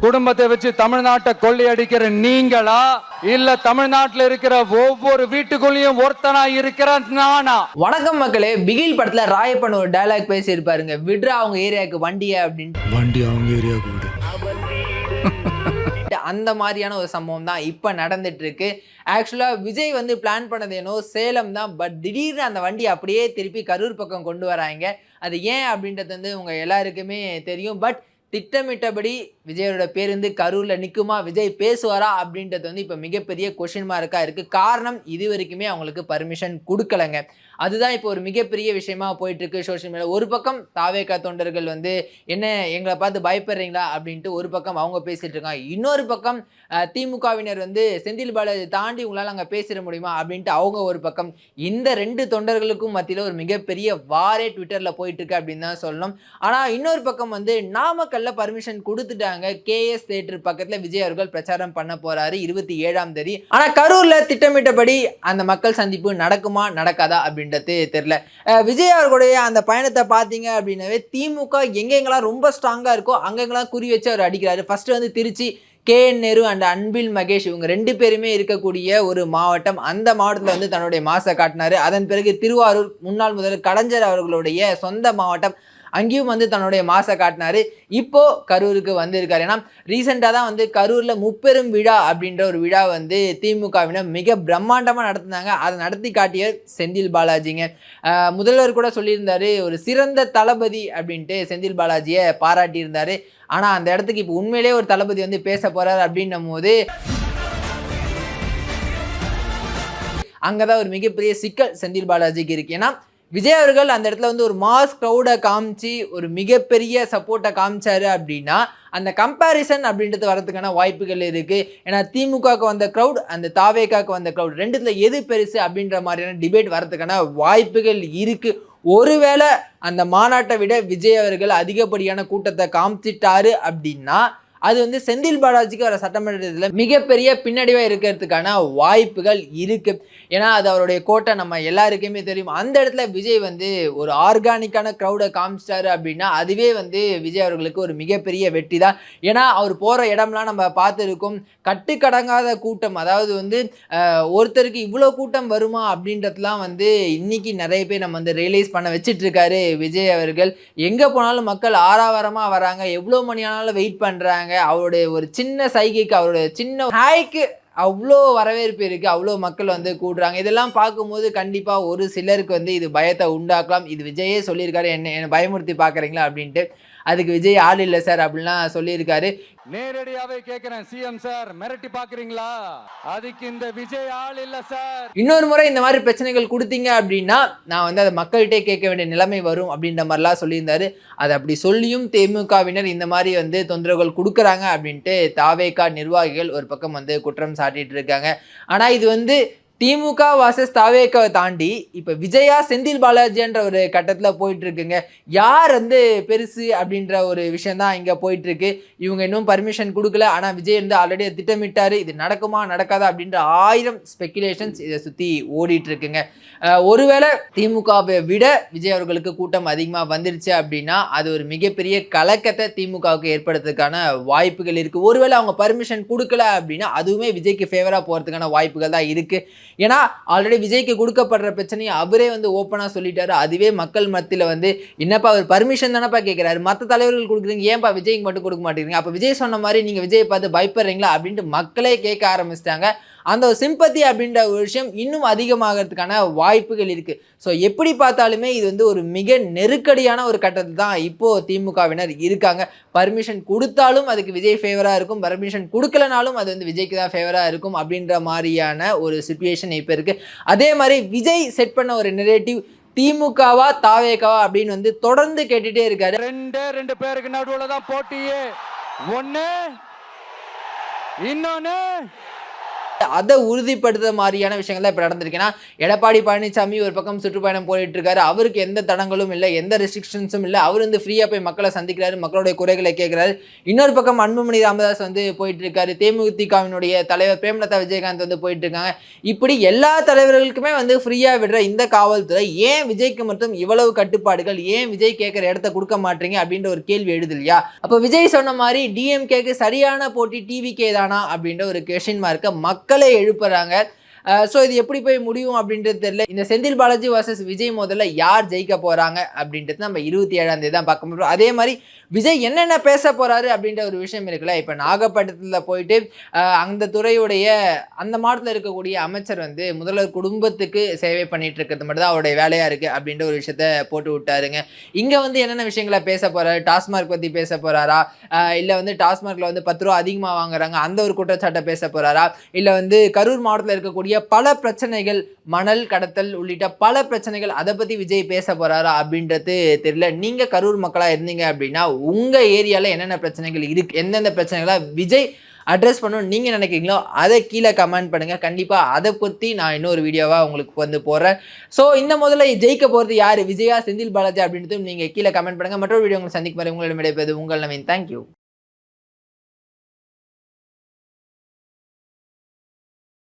குடும்பத்தை வச்சு தமிழ்நாட்டை கொள்ளையடிக்கிற நீங்களா? இல்ல தமிழ்நாட்டுல இருக்கிற ஒவ்வொரு வீட்டுக்குள்ளேயும் ஒருத்தனா இருக்கிற நானா? வணக்கம் மக்களே பிகில் படத்துல ராயப்பன் ஒரு டயலாக் பேசியிருப்பாருங்க. விட்ரா அவங்க ஏரியாவுக்கு வண்டிய அப்படின்ட்டு வண்டி அவங்க ஏரியாவுக்கு விடு. அந்த மாதிரியான ஒரு சம்பவம் தான் இப்போ நடந்துட்டு இருக்கு ஆக்சுவலாக விஜய் வந்து பிளான் பண்ணது ஏனோ சேலம் தான் பட் திடீர்னு அந்த வண்டி அப்படியே திருப்பி கரூர் பக்கம் கொண்டு வராங்க. அது ஏன் அப்படின்றது வந்து உங்கள் எல்லாருக்குமே தெரியும். பட் திட்டமிட்டபடி விஜயோட பேருந்து கரூரில் நிற்குமா விஜய் பேசுவாரா? அப்படின்றது வந்து இப்போ மிகப்பெரிய கொஷின் மார்க்காக இருக்குது காரணம் இது வரைக்குமே அவங்களுக்கு பர்மிஷன் கொடுக்கலங்க. அதுதான் இப்போ ஒரு மிகப்பெரிய விஷயமா போயிட்டுருக்கு சோஷியல் மீடியா ஒரு பக்கம் தாவேக்கா தொண்டர்கள் வந்து என்ன எங்களை பார்த்து பயப்படுறீங்களா? அப்படின்ட்டு ஒரு பக்கம் அவங்க பேசிகிட்டு இருக்காங்க. இன்னொரு பக்கம் திமுகவினர் வந்து செந்தில் பாலாஜி தாண்டி உங்களால் அங்கே பேசிட முடியுமா? அப்படின்ட்டு அவங்க ஒரு பக்கம் இந்த ரெண்டு தொண்டர்களுக்கும் மத்தியில் ஒரு மிகப்பெரிய வாரே ட்விட்டரில் போயிட்டுருக்கு அப்படின்னு தான் சொல்லணும். ஆனால் இன்னொரு பக்கம் வந்து நாமக்கல்ல பர்மிஷன் கொடுத்துட்டாங்க. கேஎஸ் தேட்டர் பக்கத்தில் விஜய் அவர்கள் பிரச்சாரம் பண்ண போறாரு இருபத்தி ஏழாம் தேதி. ஆனால் கரூரில் திட்டமிட்டபடி அந்த மக்கள் சந்திப்பு நடக்குமா நடக்காதா அப்படின்றது தெரியல. விஜய் அவர்களுடைய அந்த பயணத்தை பார்த்தீங்க அப்படின்னாவே திமுக எங்கெங்கெல்லாம் ரொம்ப ஸ்ட்ராங்காக இருக்கோ அங்கெங்கெல்லாம் குறி வச்சு அவர் அடிக்கிறாரு. ஃபர்ஸ்ட் வந்து Trichy K N Nehru and Anbil Mahesh இவங்க ரெண்டு பேருமே இருக்கக்கூடிய ஒரு மாவட்டம். அந்த மாவட்டத்தில் வந்து தன்னுடைய மாசை காட்டினார். அதன் பிறகு திருவாரூர் முன்னாள் முதல்வர் கலைஞர் அவர்களுடைய சொந்த மாவட்டம். அங்கேயும் வந்து தன்னுடைய மாசை காட்டினாரு. இப்போ கரூருக்கு வந்திருக்காரு. ஏன்னா ரீசெண்டாக தான் வந்து கரூரில் முப்பெரும் விழா அப்படின்ற ஒரு விழா வந்து திமுகவினர் மிக பிரம்மாண்டமாக நடத்தினாங்க. அதை நடத்தி காட்டிய செந்தில் பாலாஜிங்க. முதல்வர் கூட சொல்லியிருந்தாரு ஒரு சிறந்த தளபதி அப்படின்ட்டு செந்தில் பாலாஜியை பாராட்டியிருந்தாரு. ஆனால் அந்த இடத்துக்கு இப்போ உண்மையிலேயே ஒரு தளபதி வந்து பேச போறாரு அப்படின்னும் போது அங்கே தான் ஒரு மிகப்பெரிய சிக்கல் செந்தில் பாலாஜிக்கு இருக்கு. ஏன்னா விஜய் அவர்கள் அந்த இடத்துல வந்து ஒரு மாஸ் க்ரௌடை காமிச்சு ஒரு மிகப்பெரிய சப்போர்ட்டை காமிச்சாரு அப்படின்னா அந்த கம்பேரிசன் அப்படின்றது வரதுக்கான வாய்ப்புகள் இருக்குது ஏன்னா திமுகவுக்கு வந்த க்ரௌட் அந்த தாவேக்காக்கு வந்த க்ரௌட் ரெண்டுத்துல எது பெருசு அப்படின்ற மாதிரியான டிபேட் வரதுக்கான வாய்ப்புகள் இருக்குது ஒருவேளை அந்த மாநாட்டை விட விஜய் அவர்கள் அதிகப்படியான கூட்டத்தை காமிச்சிட்டாரு அப்படின்னா அது வந்து செந்தில் பாலாஜிக்கு வர சட்டமன்றத்தில் மிகப்பெரிய பின்னடிவாக இருக்கிறதுக்கான வாய்ப்புகள் இருக்குது ஏன்னா அது அவருடைய கோட்டை நம்ம எல்லாருக்குமே தெரியும். அந்த இடத்துல விஜய் வந்து ஒரு ஆர்கானிக்கான க்ரௌடை காமிச்சிட்டாரு அப்படின்னா அதுவே வந்து விஜய் அவர்களுக்கு ஒரு மிகப்பெரிய வெற்றி தான். ஏன்னா அவர் போகிற இடம்லாம் நம்ம பார்த்துருக்கோம். கட்டுக்கடங்காத கூட்டம் அதாவது வந்து ஒருத்தருக்கு இவ்வளோ கூட்டம் வருமா அப்படின்றதுலாம் வந்து இன்னைக்கு நிறைய பேர் நம்ம வந்து ரியலைஸ் பண்ண வச்சிட்ருக்காரு விஜய் அவர்கள். எங்கே போனாலும் மக்கள் ஆறாவாரமாக வராங்க. எவ்வளோ மணி ஆனாலும் வெயிட் பண்ணுறாங்க அவருடைய ஒரு சின்ன சைகைக்கு அவருடைய சின்ன ஹாய்க்கு அவ்வளோ வரவேற்பு இருக்குது அவ்வளோ மக்கள் வந்து கூடுறாங்க. இதெல்லாம் பார்க்கும்போது கண்டிப்பாக ஒரு சிலருக்கு வந்து இது பயத்தை உண்டாக்கலாம். இது விஜயே சொல்லியிருக்காரு. என்ன என்னை பயமுறுத்தி பார்க்குறீங்களா அப்படின்ட்டு. அதுக்கு விஜய் ஆள் இல்லை சார் அப்படின்லாம் சொல்லியிருக்காரு. நேரடியாவே கேக்குறேன் சிஎம் சார். மிரட்டி பாக்குறீங்களா? அதுக்கு இந்த விஜய் ஆள் இல்ல சார். இன்னொரு முறை இந்த மாதிரி பிரச்சனைகள் கொடுத்தீங்க அப்படின்னா நான் வந்து அதை மக்கள்கிட்டே கேட்க வேண்டிய நிலைமை வரும் அப்படின்ற மாதிரிலாம் சொல்லியிருந்தாரு. அது அப்படி சொல்லியும் தேமுகவினர் இந்த மாதிரி வந்து தொந்தரவுகள் கொடுக்குறாங்க அப்படின்ட்டு தாவேகா நிர்வாகிகள் ஒரு பக்கம் வந்து குற்றம் சாட்டிட்டு இருக்காங்க. ஆனால் இது வந்து திமுக வாசஸ் தாவேக்காவை தாண்டி இப்போ விஜயா செந்தில் பாலாஜின்ற ஒரு கட்டத்தில் போயிட்டுருக்குங்க. யார் வந்து பெருசு அப்படின்ற ஒரு விஷயம் தான் இங்கே போயிட்டுருக்கு. இவங்க இன்னும் பர்மிஷன் கொடுக்கல. ஆனால் விஜய் வந்து ஆல்ரெடி திட்டமிட்டார். இது நடக்குமா நடக்காதா அப்படின்ற ஆயிரம் ஸ்பெக்குலேஷன்ஸ் இதை சுற்றி ஓடிட்டுருக்குங்க. ஒருவேளை திமுகவை விட விஜய் அவர்களுக்கு கூட்டம் அதிகமாக வந்துருச்சு அப்படின்னா அது ஒரு மிகப்பெரிய கலக்கத்தை திமுகவுக்கு ஏற்படுறதுக்கான வாய்ப்புகள் இருக்குது ஒருவேளை அவங்க பர்மிஷன் கொடுக்கல அப்படின்னா அதுவுமே விஜய்க்கு ஃபேவராக போகிறதுக்கான வாய்ப்புகள் தான் இருக்குது ஏன்னா ஆல்ரெடி விஜய்க்கு கொடுக்கப்படுற பிரச்சனையை அவரே வந்து ஓப்பனாக சொல்லிட்டாரு. அதுவே மக்கள் மத்தியில் வந்து என்னப்பா அவர் பர்மிஷன் தானப்பா கேட்குறாரு மற்ற தலைவர்கள் கொடுக்குறீங்க. ஏன்பா விஜய்க்கு மட்டும் கொடுக்க மாட்டேங்கிறீங்க? அப்போ விஜய் சொன்ன மாதிரி நீங்கள் விஜய் பார்த்து பயப்படுறீங்களா? அப்படின்ட்டு மக்களே கேட்க ஆரம்பிச்சிட்டாங்க. அந்த ஒரு சிம்பத்தி அப்படின்ற ஒரு விஷயம் இன்னும் அதிகமாகிறதுக்கான வாய்ப்புகள் இருக்குது ஸோ எப்படி பார்த்தாலுமே இது வந்து ஒரு மிக நெருக்கடியான ஒரு கட்டத்தில் தான் இப்போது திமுகவினர் இருக்காங்க. பர்மிஷன் கொடுத்தாலும் அதுக்கு விஜய் ஃபேவராக இருக்கும். பர்மிஷன் கொடுக்கலனாலும் அது வந்து விஜய்க்கு தான் ஃபேவராக இருக்கும் அப்படின்ற மாதிரியான ஒரு சுச்சுவேஷன் இப்போ இருக்குது அதே மாதிரி விஜய் செட் பண்ண ஒரு நெரேட்டிவ் திமுகவா தாவேகாவா அப்படின்னு வந்து தொடர்ந்து கேட்டுட்டே இருக்காரு. ரெண்டு ரெண்டு பேருக்கு நடுவுல தான் போட்டியே. ஒன்று இன்னொன்னு அதை உறுதிப்படுத்துற மாதிரியான விஷயங்கள் தான் இப்போ நடந்திருக்குன்னா எடப்பாடி பழனிசாமி ஒரு பக்கம் சுற்றுப்பயணம் போயிட்டு இருக்காரு அவருக்கு எந்த தடங்களும் இல்லை எந்த ரெஸ்ட்ரிக்ஷன்ஸும் இல்லை. அவர் வந்து ஃப்ரீயாக போய் மக்களை சந்திக்கிறாரு மக்களுடைய குறைகளை கேட்கிறாரு. இன்னொரு பக்கம் அன்புமணி ராமதாஸ் வந்து போயிட்டு இருக்காரு தேமுதிகவினுடைய தலைவர் பிரேமலதா விஜயகாந்த் வந்து போயிட்டு இருக்காங்க இப்படி எல்லா தலைவர்களுக்குமே வந்து ஃப்ரீயாக விடுற இந்த காவல்துறை ஏன் விஜய்க்கு மட்டும் இவ்வளவு கட்டுப்பாடுகள் ஏன் விஜய் கேட்குற இடத்த கொடுக்க மாட்டீங்க அப்படின்ற ஒரு கேள்வி எழுது இல்லையா அப்போ விஜய் சொன்ன மாதிரி டிஎம்கேக்கு சரியான போட்டி டிவிகே தானா அப்படின்ற ஒரு கொஷின் மார்க்கை மக்கள் மக்களை எழுப்புறாங்க. ஸோ இது எப்படி போய் முடியும் அப்படின்றது தெரியல. இந்த செந்தில் பாலாஜி வர்சஸ் விஜய் முதல்ல யார் ஜெயிக்க போகிறாங்க அப்படின்றது நம்ம இருபத்தி ஏழாம் தேதி தான் பார்க்க முடியும். அதே மாதிரி விஜய் என்னென்ன பேச போகிறாரு அப்படின்ற ஒரு விஷயம் இருக்குல்ல. இப்போ நாகப்பட்டினத்தில் போயிட்டு அந்த துறையுடைய அந்த மாவட்டத்தில் இருக்கக்கூடிய அமைச்சர் வந்து முதல்வர் குடும்பத்துக்கு சேவை பண்ணிட்டு இருக்கிறது மட்டும் தான் அவருடைய வேலையாக இருக்குது அப்படின்ற ஒரு விஷயத்த போட்டு விட்டாருங்க. இங்கே வந்து என்னென்ன விஷயங்களை பேச போகிறாரு டாஸ்மார்க் பற்றி பேச போகிறாரா இல்லை வந்து டாஸ்மார்க்கில் வந்து பத்து ரூபா அதிகமாக வாங்குறாங்க. அந்த ஒரு குற்றச்சாட்டை பேச போகிறாரா இல்லை வந்து கரூர் மாவட்டத்தில் இருக்கக்கூடிய பல பிரச்சனைகள் மணல் கடத்தல் உள்ளிட்ட பல பிரச்சனைகள் அதை பற்றி விஜய் பேச போகிறாரா அப்படின்றது தெரியல. நீங்கள் கரூர் மக்களாக இருந்தீங்க அப்படின்னா உங்கள் ஏரியாவில் என்னென்ன பிரச்சனைகள் இருக்கு எந்தெந்த பிரச்சனைகளாக விஜய் அட்ரஸ் பண்ணணும்னு நீங்கள் நினைக்கிறீங்களோ அதை கீழே கமெண்ட் பண்ணுங்கள் கண்டிப்பாக அதை பற்றி நான் இன்னொரு வீடியோவாக உங்களுக்கு வந்து போடுறேன். ஸோ இந்த முதல்ல ஜெயிக்க போகிறது யார்? விஜயா செந்தில் பாலாஜி அப்படின்றதும் நீங்கள் கீழே கமெண்ட் பண்ணுங்கள் மற்றொரு வீடியோ உங்களை சந்திக்கும் வரை உங்களிடம் விடைபெறுவது உங்கள் நவீன். தேங்க்யூ